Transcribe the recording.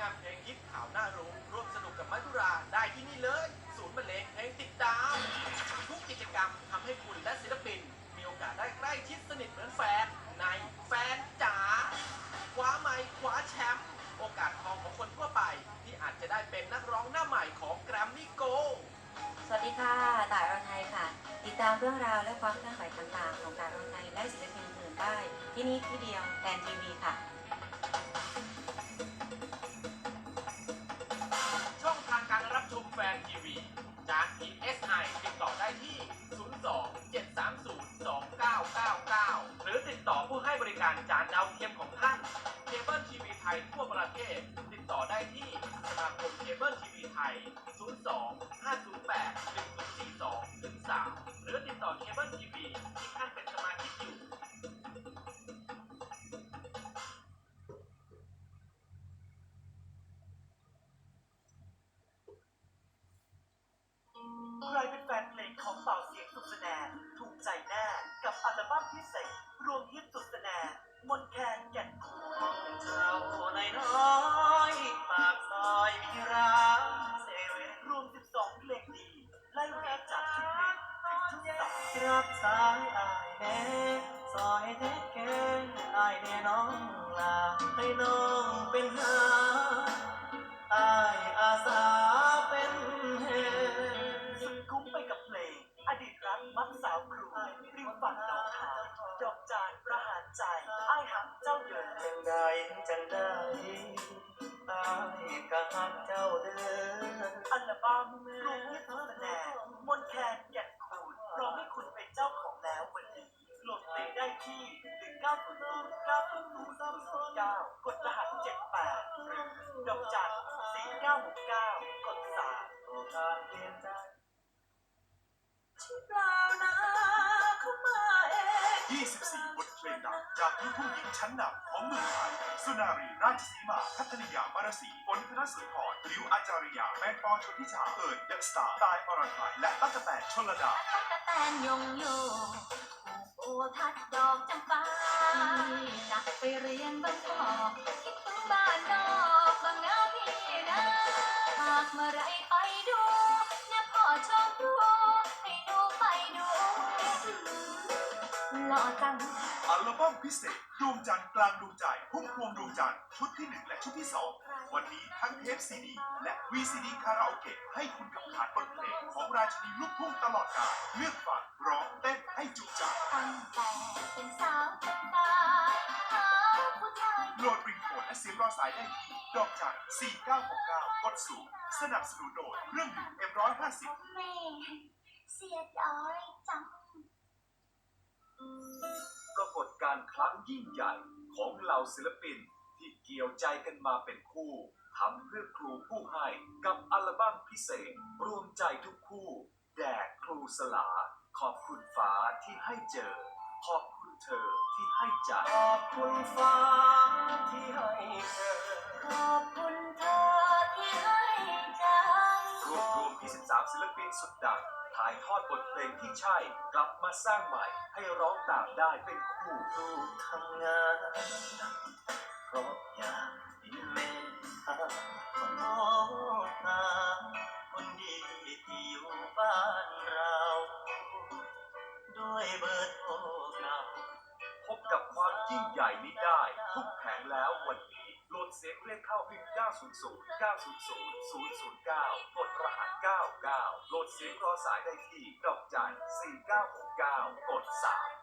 งานเพลงฮิตข่าวหน้ารู้ร่วมสนุกกับไม้ตุราได้ที่นี่เลย ศูนย์บรรเลงเพลงติดตามทุกกิจกรรมทำให้คุณและศิลปิน มีโอกาสได้ใกล้ชิดสนิทเหมือนแฟน ในแฟนจ๋าคว้าไม้คว้าแชมป์โอกาสทองของคนทั่วไป ที่อาจจะได้เป็นนักร้องหน้าใหม่ของแกรมมี่โกสวัสดีค่ะต่ายอรไทยค่ะ ติดตามเรื่องราวและความเคลื่อนไหวต่างๆ ของต่ายอรไทยและศิลปินอื่นได้ ที่นี่ที่เดียวแทนทีวีค่ะ ยทั่วประเทศ ติดต่อได้ที่สมาคมเคเบิลทีวีไทย 02 508 1042 13 หรือติดต่อที รับสายอายแน่ซอยแท้แกงอายแน่น้องลาให้น้อง 1900 900กดรหัส78หรือดอกจัน4969กด3โอกาสเปลี่ยนใจเปล่านะเข้ามาเอง24บทเพลงดังจากลูกทุ่งหญิงชั้นนำของเมืองไทยสุนารีราชสีมาคัตยามารสีฝนธนสุนทรลิวอาจาริยาแมนปอชนทิชาเอิญเดอะสตาร์ตายอรไทยและตั๊กแตนชนระดาตะกะแตนยงโยโอ้ทัดดอกจำปา จักไปเรียนบ้านนอกคิดถึงบ้านนอกบ้างนาพี่นะหากเมื่อไรไปดูเนี่ยพ่อชอบดูให้หนูไปดูหล่อจังอัลบั้มพิเศษดวงจันทร์กลางดวงใจพุ่มพวงดวงจันทร์ชุดที่1และชุดที่2วันนี้ทั้งเทปซีดีและ VCD คาราโอเกะให้คุณกับขาดบทเพลงของราชินีลูกทุ่งตลอดกาลเลือกฟังร้องเต้นให้จุใจตั้งแต่เป็น รอสายได้ดอกจัน4969กดสูงสนับสนุนโดยเครื่องดื่ม M150 แม่เสียดายจัง ปรากฏการณ์ครั้งยิ่งใหญ่ของเหล่าศิลปินที่เกี่ยวใจกันมาเป็นคู่ทำเพื่อครูผู้ให้กับอัลบั้มพิเศษ รวมใจทุกคู่ แด่ครูสลา ขอบคุณฟ้าที่ให้เจอ ขอบคุณเธอที่ให้ใจ ขอบคุณฟ้าที่ให้เธอ ขอบคุณเธอที่ให้ใจ รวบรวม 23 ศิลปินสุดดัง ถ่ายทอดบทเพลงที่ใช่ กลับมาสร้างใหม่ ให้ร้องตามได้เป็นคู่ลูกทำงานเพราะอยากมีแม่ขอตามคน ยิ่งใหญ่นี้ได้ ทุกแผงแล้ววันนี้โหลดเสียงเลขเข้าพิมพ์ 900 900 009 กดรหัส 99 โหลดเสียงรอสายได้ที่ดอกจัน 4969 กด 3